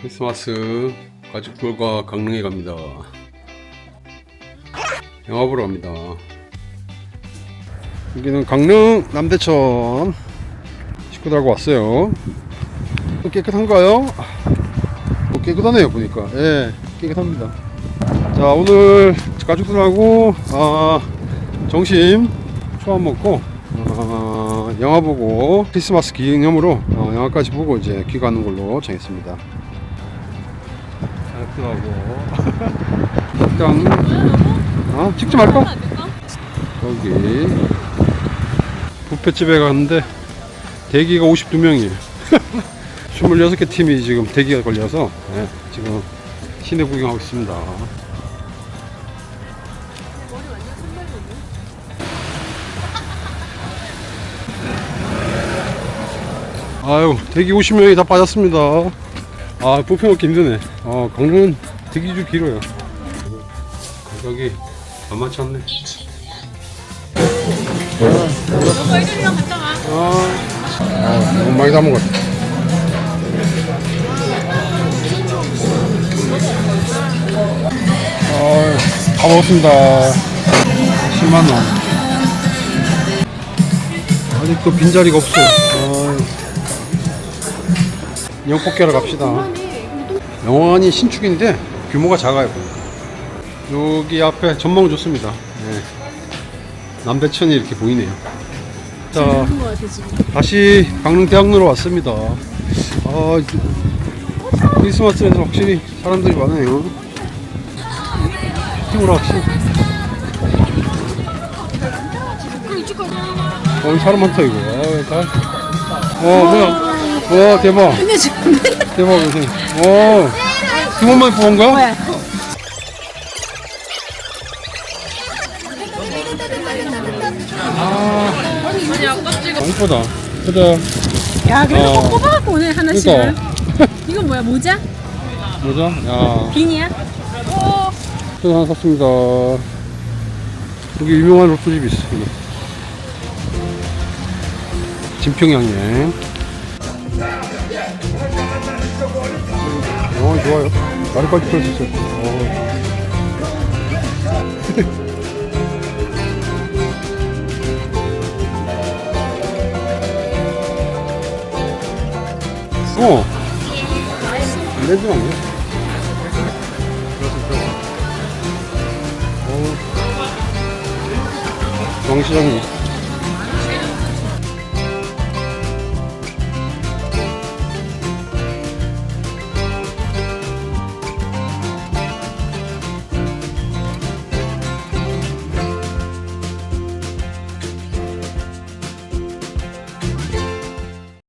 크리스마스 가족들과 강릉에 갑니다. 영화 보러 갑니다. 여기는 강릉 남대천 식구들하고 왔어요. 또 깨끗한가요? 뭐 깨끗하네요 보니까. 예, 깨끗합니다. 자 오늘 가족들하고 아, 정심 초밥 먹고 어, 영화 보고 크리스마스 기념으로 어, 영화까지 보고 이제 귀가하는 걸로 정했습니다. 가족들하고 식당 어? 찍지 말까? 여기 뷔페집에 갔는데 대기가 52명이에요. 26개 팀이 지금 대기가 걸려서 예, 지금 시내 구경하고 있습니다. 아유 대기 50명이 다 빠졌습니다 아 뷔페 먹기 힘드네. 아 강릉은 대기줄 길어요. 가격이 않네. 이들이랑 갔다 와. 아, 아 너무 많이 다 먹었다. 아, 다 먹었습니다. 10만원. 아직도 빈자리가 없어요 아, 영포케로 갑시다 영원히 신축인데 규모가 작아요 여기 앞에 전망은 좋습니다 네. 남대천이 이렇게 보이네요 자. 다시 강릉대학로로 왔습니다. 아, 크리스마스에는 확실히 사람들이 많아요. 쇼핑으로 확실히. 어, 사람 많다, 이거. 아, 다. 어, 뭐야. 와, 대박. 대박, 선생님. 어, 두 번만에 뽑은 거야? 아니 아깝지가. 너무 이쁘다. 크다. 야 그래도 어. 꼭 뽑아갖고 오늘 하나씩. 그니까. 이건 뭐야 모자? 뭐죠? 야, 비니야? 오. 저 하나 샀습니다. 여기 유명한 로또집이 있습니다. 진평양행. 좋아요. 나뭇가지 풀수 있어요. 어. 어. 렌즈 아니야? 어. 중앙시장이